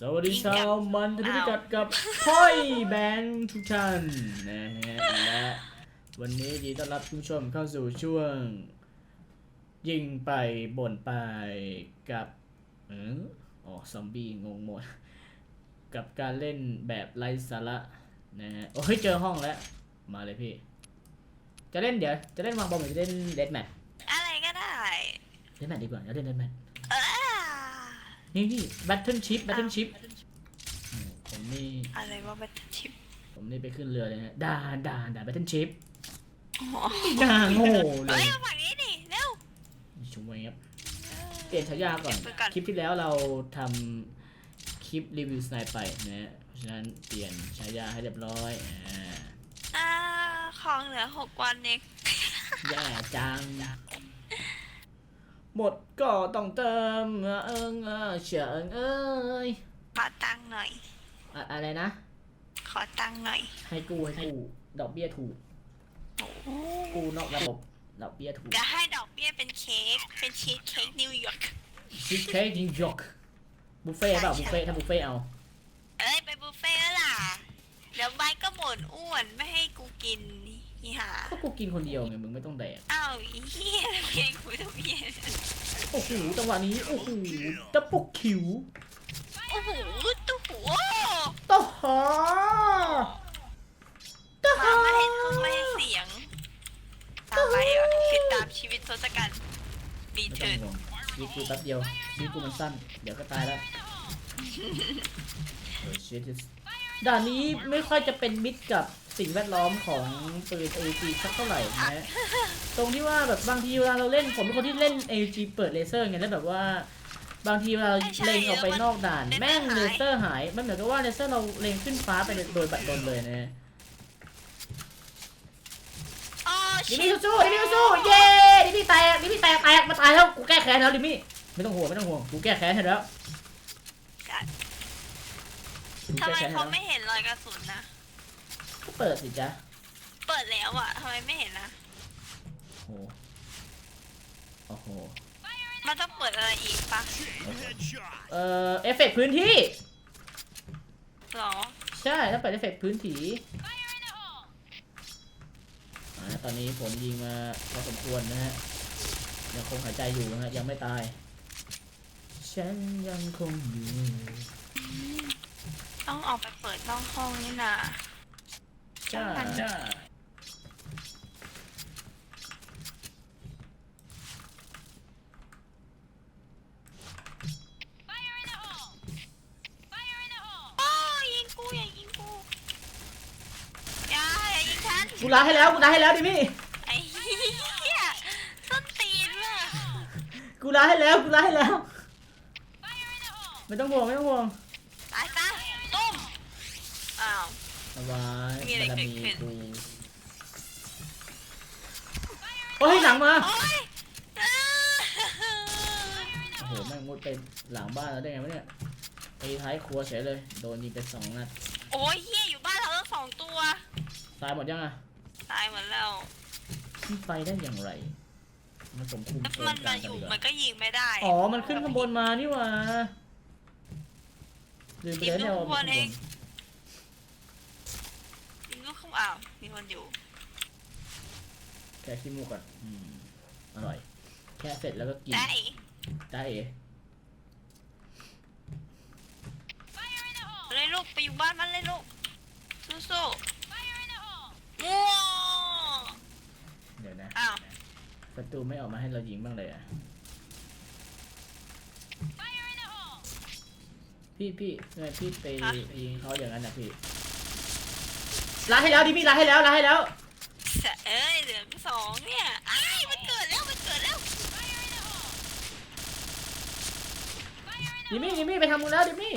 สวัสดีชาวมันทุกกัดกับพ่อยแบงค์ทุกท่านนะฮะและวันนี้ยินดีต้อนรับทุกผู้ชมเข้าสู่ช่วง ยิงไปบ่นไปกับเอออ๋อซอมบี้งงหมด กับการเล่นแบบไร้สาระนะฮะโอ้ยเจอห้องแล้ว มาเลยพี่ จะเล่นเดี๋ยว จะเล่นวางบอมหรือจะเล่นเดดแมทอะไรก็ได้เดดแมทดีกว่า เดี๋ยวเล่นเดดแมทเออ นี่พี่แบทเทิลชิพแบทเทิลชิพผมนี่อะไรว่าบัตทิปผมนี่ไปขึ้นเรือเลยนะด่าด่าด่าแบทเทิลชิพอ๋อด่าโง่เลเฮ้ยยมาฝั่งนี้ดิเร็วชุมเวฟเปลี่ยนฉายาก่อนเก็บไว้ก่อน คลิปที่แล้วเราทำคลิปรีวิวสไนไปนะฮะเพราะฉะนั้นเปลี่ยนฉายาให้เรียบร้อยอ่าอ่าของเหลือหกวันเองแย่จัง หมดก็ต้องเติมเออเออเออเฉิงเอ้ยขอตังค์หน่อย อะอะไรนะ ขอตังค์หน่อยให้กู้ให้กู้ดอกเบี้ยถูกโอ้โหกู้นอกระบบดอกเบี้ยถูกจะให้ดอกเบี้ยเป็นเค้ก เป็นชีสเค้กนิวยอร์กชีสเค้กนิวยอร์กบุฟเฟ่ต์เปล่าบุฟเฟ่ต์ถ้าบุฟเฟ่ต์เอา เอ้ยไปบุฟเฟ่ต์แล้วล่ะ เดี๋ยวไบค์ก็บ่นอ้วนไม่ให้กูกิน นี่ห่าก็กูกินคนเดียวไงมึงไม่ต้องแดกอ้าวอีเหี้ยเพียงกูทำเหี้ยโอ้โหจังหวะนี้โอ้โหตะปุกขิวโอ้โหตู้หูตะหอตะหมาอไม่ให้ทุกไม่ให้เสียงตามไปอะติดตามชีวิตทศกัณฐ์รีไม่ต้อเทิงร์นห่วงชีวิตกูแป๊บเดียวชีวิตกูมันสั้น เดี๋ยวก็ตายแล้วโอ้ยเชดด่านนี้ไม่ค่อยจะเป็นมิตรกับ สิ่งแวดล้อมของปืน AG สักเท่าไหร่นะฮะตรงที่ว่าแบบบางทีเวลาเราเล่นผมเป็นคนที่เล่น AG เปิดเลเซอร์ไงแล้วแบบว่า บางทีเวลาเราเล็งออกไปนอกด่าน แม่งเลเซอร์หายมันเหมือนกับว่าเลเซอร์เราเล็งขึ้นฟ้าไปโดยบัตรดลเลยนะฮะอ๋อดิชิมี่บสู้ๆดิมี่สู้ๆเย้ดิมี่แตกดิมี่แตกแตกมาตายแล้วกูแก้แค้นแล้วดิมี่ไม่ต้องห่วงไม่ต้องห่วงกูแก้แค้นให้แล้วกูทำแก้ไมแค้นให้เขาแล้วไม่เห็นรอยกระสุนนะก็ เปิดสิจ๊ะเปิดแล้วอะทำไมไม่เห็นนะโอ้โหโอ้โหมันต้องเปิดอะไรอีกปะเอ่อเอฟเฟกต์พื้นที่ หรอใช่ถ้าเปิดเอฟเฟกต์พื้นที่อ่าตอนนี้ผมยิงมาพอสมควรนะฮะยังคงหายใจอยู่นะฮะยังไม่ตาย ฉันยังคงอยู่ ต้องออกไปเปิดนอกห้องนี่นะ จ้าจ้าโอ้ยยิงกูอย่ายิงกูอย่าอย่ายิงฉันกูล้างให้แล้วกูล้างให้แล้วดิมี่ไอ้เหี้ยส้นตีนว่ะกูล้างให้แล้วกูล้างให้แล้ว ไม่ต้องห่วงไม่ต้องห่วง สบายมีอะไรบารเกิดมีขึ้น กูโอ้ยหลังมา โอ๊ยอ้าโอ้โหแม่งมุดไปหลังบ้านแล้วได้ไงวะเนี่ยไอ้ท้ายครัวเฉยเลย โดนยิงไปสองนัด โอ้ยเฮียอยู่บ้านเราตั้งสองตัว ตายหมดยังอะตายหมดแล้ว ขึ้นไปได้อย่างไร มันสมคุมแล้วเกิมันกลามางอกันยู่ดีกมัว่านก็ยิงไม่ได้อ๋อ มันขึ้นข้างบนมานี่หว่าลืมไปแล้วเนี่ยว่ามันขึ้นข้างบนยิงลูกข้าง อ้าว มีคนอยู่ แค่ขี้มูกก่อนอืมอร่อย แค่เสร็จแล้วก็กิน ได้ ได้เอ๋เลยลูกไปอยู่บ้านมันเลยลูกสู้ๆมั่ว เดี๋ยวนะอ้าว ประตูไม่ออกมาให้เรายิงบ้างเลยอะ พี่พี่ทำไมพี่ไปยิงเขาอย่างนั้นนะพี่ ลาให้แล้วดิพี่ลาให้แล้วลาให้แล้วเสยเอ้ยเหลือสองเนี่ยไอ้ายมันเกิดแล้วมันเกิดแล้วดิมี่ดิมี่ไปทำมึงแล้วดิมี่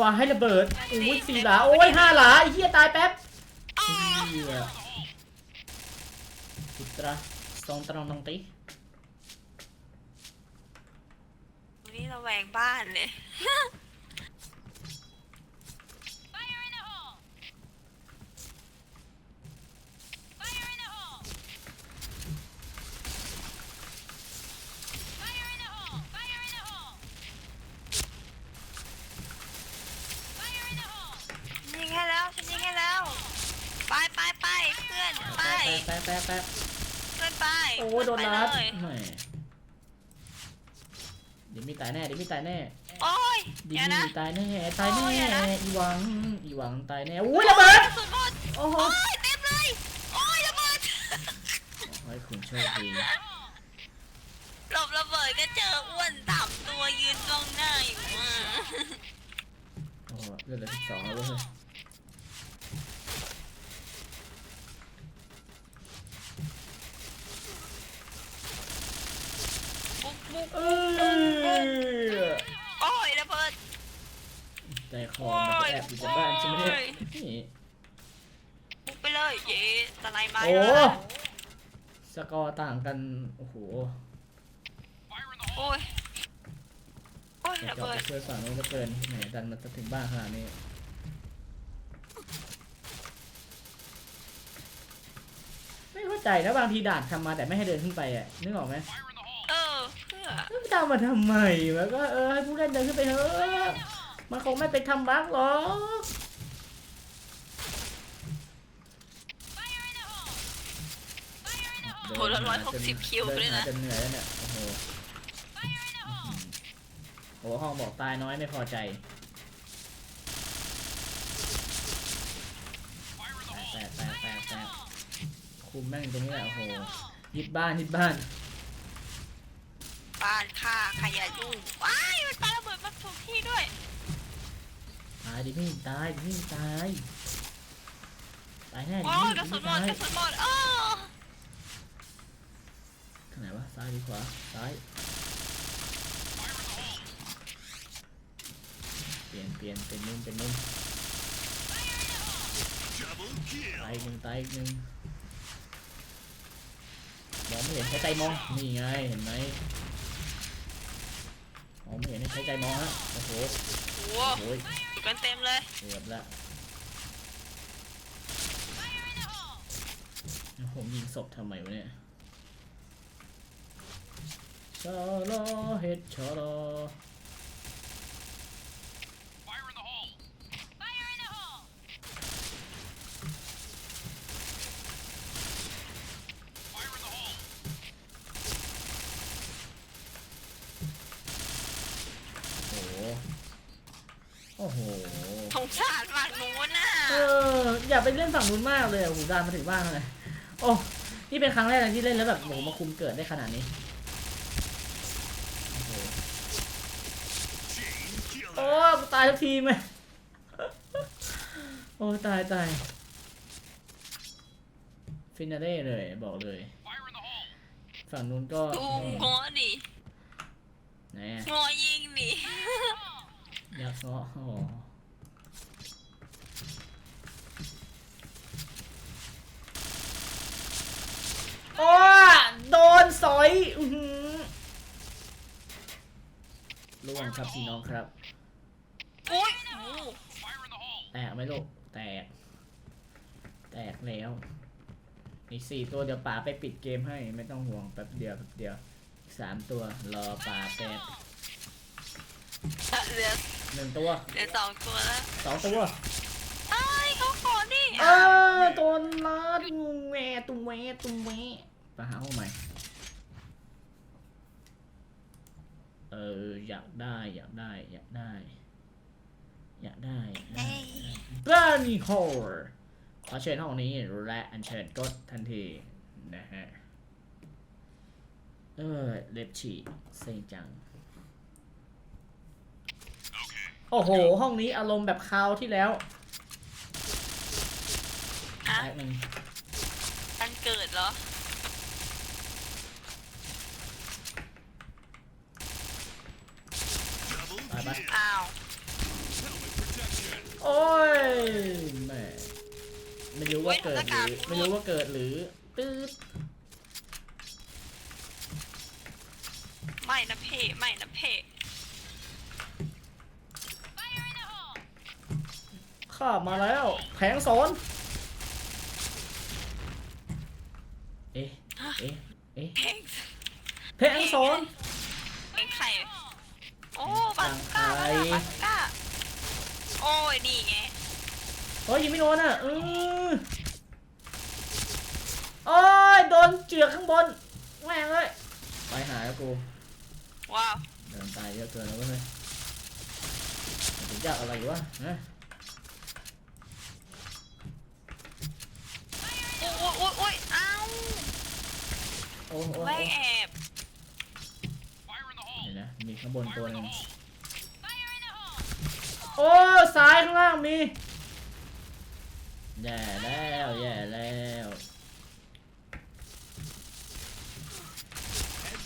ว้าให้ระเบิดโอ้ยสี่หลาโอ้ยห้าหลาไอ้เหี้ยตายแป๊บอ๋อเหี้ยอิตราสองตรองตองตีวันนี้เราแหวงบ้านเลย กแตกแตก เพื่อน ไปโอ้ยโดนไปรัดเลยแหมเดี๋ยวมีตายแน่เดี๋ยวมีตายแน่โอ้ยดิเดี๋ยวนะมีตายแน่ตายแน่โอ้ยอย่านะ อีหวังอีหวังตายแน่อุ้ยระเบิดกระสุนหมดโอ้โหโอ้ยเต็มเลยโอ้ยระเบิดโอ้ยคุณโชคดีหลบระเบิดก็เจออ้วนสามตัวยืนจ้องหน้าอยู่อะโอ้โหเลือดเหลือสิบสองแล้วเว้ย ปุ๊บปุ๊บ เอ้ยโอ้ยระเบิดใจคอมันก็แอบอยู่ในบ้านใช่ไหมเนี่ยนี่ปุ๊บไปเลย เย้สไนมาโอ้เยอะสกอร์ต่างกัน โอ้โหโอ้ยโอ้ยอยากระจะเบิไปดช่วยฝั่งนู้นเหลือเกินแหมดันมาถึงบ้านขนาดนี้ไม่เข้าใจนะบางทีด่านทำมาแต่ไม่ให้เดินขึ้นไปอะนึกออกไหมเอ อเพื่อแล้วจะเอามาทำไมแล้วก็เออให้ผู้เล่นเดินขึ้นไปเถอะมันคงไม่ไปทำบั๊กหรอกโหละร้อยหกสิบคิวเดิเลยนหานะจนเหนื่อยแล้วเนี่ยโอ้โหอื้อหือโอ้โหห้องบอกตายน้อยไม่พอใจแตกแตกแตกแตกคุมแม่งตรงนี้แหละโอ้โหยึดบ้านยึดบ้าน บ้านค่าขยะยุ่งว้ายมันปาระเบิดมาถูกที่ด้วย ตายดิพี่ตายดิพี่ตายตายแน่ดิโอ้พี่ยกระสุนหมตาดยกระสุนหมดเออทางไหนวะซ้ายดีขวาซ้ายเปลี่ยนเปลี่ยนเป็นมุมเป็นมุมตายอีกหนึ่งตายอีกหนึ่งมองไม่เห็นใช้ใจมองนี่ไงเห็นไหมมองไม่เห็น ให้ใช้ใจมองฮะโอ้โหโอ้โหโอ้ยอยู่กันเต็มเลย เกือบละแล้วผมยิงศพทำไมวะเนี่ยชอลอเฮ็ดชอลอโอ้โห โอ้โหสงสารฝั่งนู้นน่ะเอออย่าไปเล่นฝั่งนู้นมากเลยอะหูดานมาถึงบ้านเลยโอ้นี่เป็นครั้งแรกเลยที่เล่นแล้วแบบโหมาคุมเกิดได้ขนาดนี้โอ้โหโอ้กูตายทุกทีไหมโอ้ตายตายฟินาเล่เลยบอกเลยฝั่งนู้นก็ดูงอดิไหนงอยิงดิยักษ์เงาะโอ้โหโอ้โดนสอยอื้อหือล่วงครับพี่น้องครับโอ้ยโอ้โหแตกไหมลูกแตก แตกแล้ว อีกสี่ตัวเดี๋ยวป๋าไปปิดเกมให้ไม่ต้องห่วงแป๊บเดียวแป๊บเดียวอีกสามตัวรอป๋าแป๊บเหลือ หนึ่งตัวเหลือสองตัวแล้วสองตัวเอ้ยเขาขอดิเออตัวนัดแหวตุ้มแหวตุ้มแหวไปหาห้องใหม่เอออยากได้อยากได้อยากได้ อยากได้อยากได้เอ้ยกลานีโฮร์ขอเชิญห้องนี้และอัญเชิญกดทันทีนะฮะเออเล็บฉีกเซ็งจัง โอ้โห ห้องนี้อารมณ์แบบคราวที่แล้วฮะแป๊บนึงวันเกิดเหรอไปไปอ้าวโอ้ยแม่ไม่รู้ว่าเกิดหรือไม่รู้ว่าเกิดหรือตืดไม่นะเพ่ไม่นะเพ่ ข้ามาแล้วแผงสอนเอ๊ะเอ๊ะเอ๊ะเพลงแผงสอนเพลงใครโอ้บังก้าใครบังก้าโอ้ยนี่ไงเฮ้ยยิงไม่โดนอะเออโอ้นเจือกข้างบนแม่งเลยไปหาแล้วกูว้าวเดินตายเยอะเกินแล้วเว้ยมันจะยากอะไรวะนะ โอ้ยโอ้ยโอ้ยโอ้ยเอ้า โอ้โหแม่งแอบเห็นนะมีข้างบนตัวหนึงโอ้ซ้ายข้างล่างมีแย่แล้วแย่แล้ว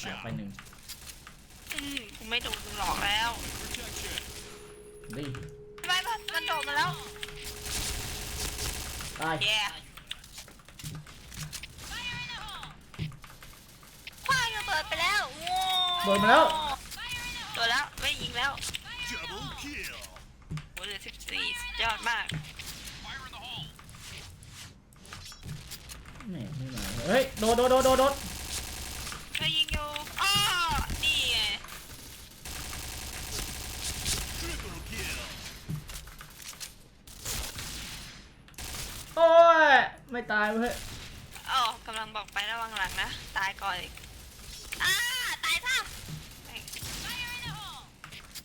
แตกไปหนึ่งอืมกูไม่โดนมึงหลอกแล้วดิไปไปมันโดดมาแล้วตาย แย่ ไปแล้วโว้โดนมาแล้ว โดนแล้วไม่ยิงแล้ว Double kill. โอ้เหลือสิบสี่สุดยอดมากแหม่ไม่มาเฮ้ย โดดโดดโดดโดดโดดก็ยิงอยู่อ้อนี่ไง Triple kill. โอ้ย ไม่ตายเว้ย อ๋อกำลังบอกไประวังหลังนะ ตายก่อนอีก อ้าตายซะแม่ง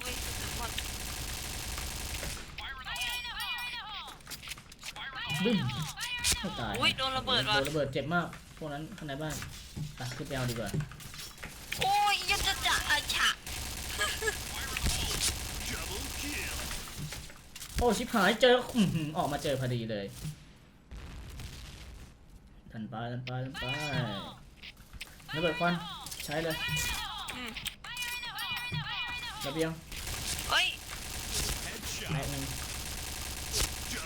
อุ้ยกระสุนหมดบึ้มไม่ตายอุ้ยโดนระเบิดว่ะโดนระเบิดเจ็บมาก พวกนั้นข้างในบ้านไปขึ้นไปเอาดีกว่า โอ้ยยังจะจะอาฉะ Double kill. โอ้ชิบหายเจออื้อหือออกมาเจอพอดีเลย ทันไปทันไปทันไประเบิดควัน ใช้เลยอืมระเบียงเฮ้ยแตกหนึ่ง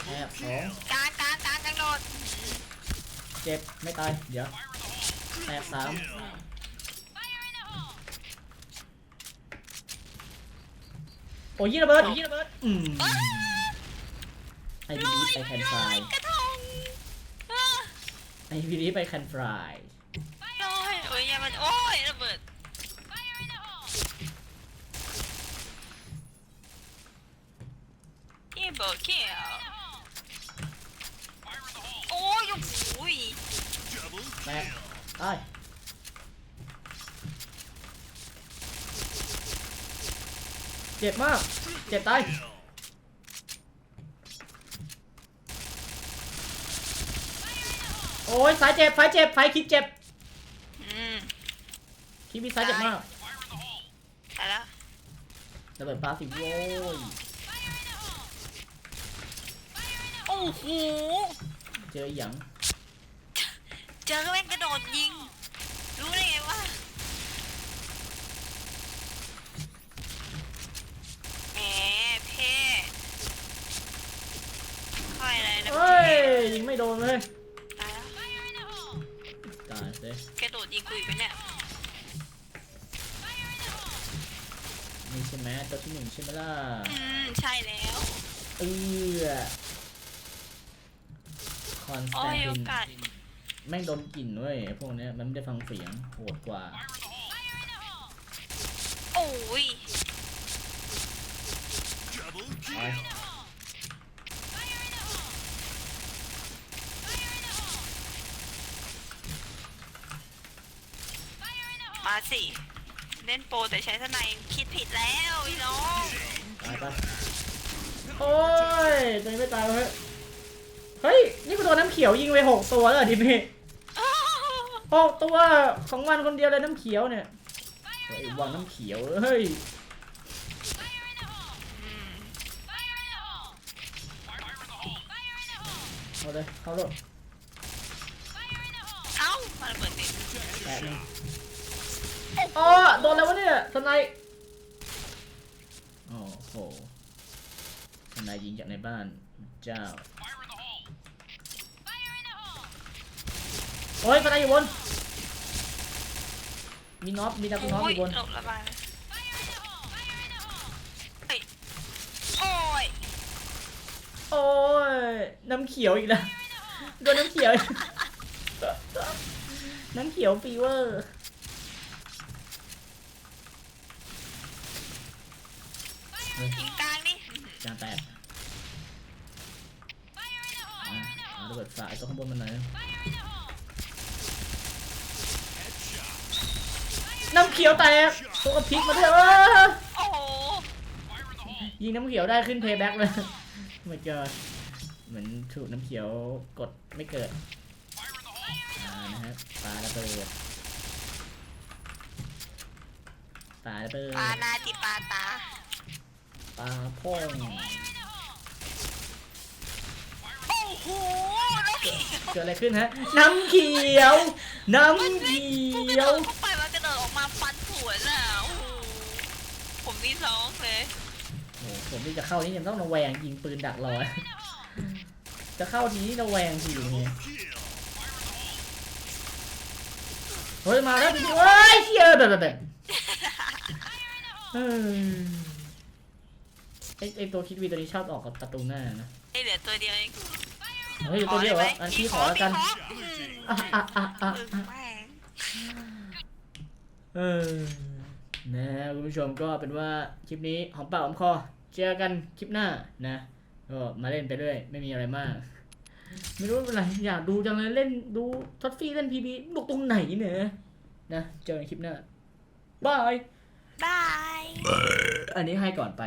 แต Double กสอง kill. กลางกลางกลางกลางโดดเจ็บไม่ตาย เดี๋ยวแตกสาม Kill. โอ้ยยี่ระเบิดยี่ระเบิดอืมไอพีดีไปแคนฟรายกระทงอ้าไอพีดีไปแคนฟราย โอ้ยโอ้ยอย่ามันโอ้ยระเบิดยี่เบิร์ดเขียวโอ้ยโอ้ย Double Back. kill. ตายเจ็บมาก เจ็บตาย Kill. โอ้ยสายเจ็บไฟเจ็บไฟคิดเจ็บอืมคิดมีสายเจ็บมากตายแล้วระเบิดปลาสิโว้ยโอ้โหเจออีหยัง เจอแม่งกระโดดยิง รู้ได้ไงวะแหมเพ่ค่อยอะไรนะเฮ้ยยิงไม่โดนเลยตายแล้วตายเลยกระโดดยิงกูอีกไหมเนี่ยนี่ใช่ไหมตัวที่หนึ่งใช่ไหมล่ะอืมใช่แล้วเออคอนสโอ้แตนยโอตินกาส แม่งโดนกลิ่นเว้ยไอ้พวกเนี้ยมันไม่ได้ฟังเสียงโหดกว่า โอ้ย Double ไป kill. มาสิ เล่นโปรแต่ใช้สไนด์คิดผิดแล้วพี่น้อง ตายปะโอ้ยตัวนี้ไม่ตายเว้ย เฮ้ย นี่กูโดนน้ำเขียวยิงไปหกตัวแล้วเหรอดิ พี่หกตัวของมันคนเดียวเลยน้ำเขียวเนี่ยเฮ้ยวางน้ำเขียวเฮ้ยเอาเลยเข้าโลดเอ้ามาระเบิดติดแปะหนึ่งอ๋อโดนแล้ววะเนี่ยสไนป์โอ้โหสไนป์ยิงจากในบ้านเจ้า โอ้ยสไนป์อยู่บน มีน็อปมีดับน็อปโอ้อยยู่บน หลบระบายเฮ้ยโอ้ยโอ้ยน้ำเขียวอีกแล้วโดนน้ำเขียวอีกน้ำเขียวฟีเวอร์ยิงกลางนี่จานแตกอะเอาระเบิดฝาไอ้ตัวข้างบนมันหน่อยนะ น้ำเขียวแตกตัวกระพริกมาด้วยเออโอ้โหยิงน้ำเขียวได้ขึ้นเพย์แบ็กเลยไม่เจอเหมือนถูกน้ำเขียวกดไม่เกิดอ่านะฮะปลาระเบิดปลาระเบิดปานาติปาตาปลาพ่องโอ้โหน้ำเขียวเกิดอะไรขึ้นฮะน้ำเขียว น้ำเขีกระยโดวดเข้าไป ผมที่จะเข้านี่ยังต้องระแวงยิงปืนดักรอจะเข้าทีนี้ระแวงทีอย่างเงี้ย Kill. เฮ้ยมาแล้วจริงๆเฮ้ยเชี่ยแบบแบบแบบเออไอไอตัวคิดวีตัวนี้ชอบออกกับประตูหน้านะไอเหลือตัวเดียวเองเฮ้ยตัวเดียวเหรออันที่ขอแล้วกันขออะอะอะอะอืมอะแม่งเออนะคุณผู้ชมก็เป็นว่าคลิปนี้หอมปากหอมคอ เจอกันคลิปหน้านะก็มาเล่นไปเรื่อยไม่มีอะไรมาก ไม่รู้เป็นไรอยากดูจังเลยเล่นดูท็อตฟี่เล่นพีบีลูกตรงไหนเนี่ยนะเจอกันคลิปหน้าบายบายอันนี้ให้ก่อนไป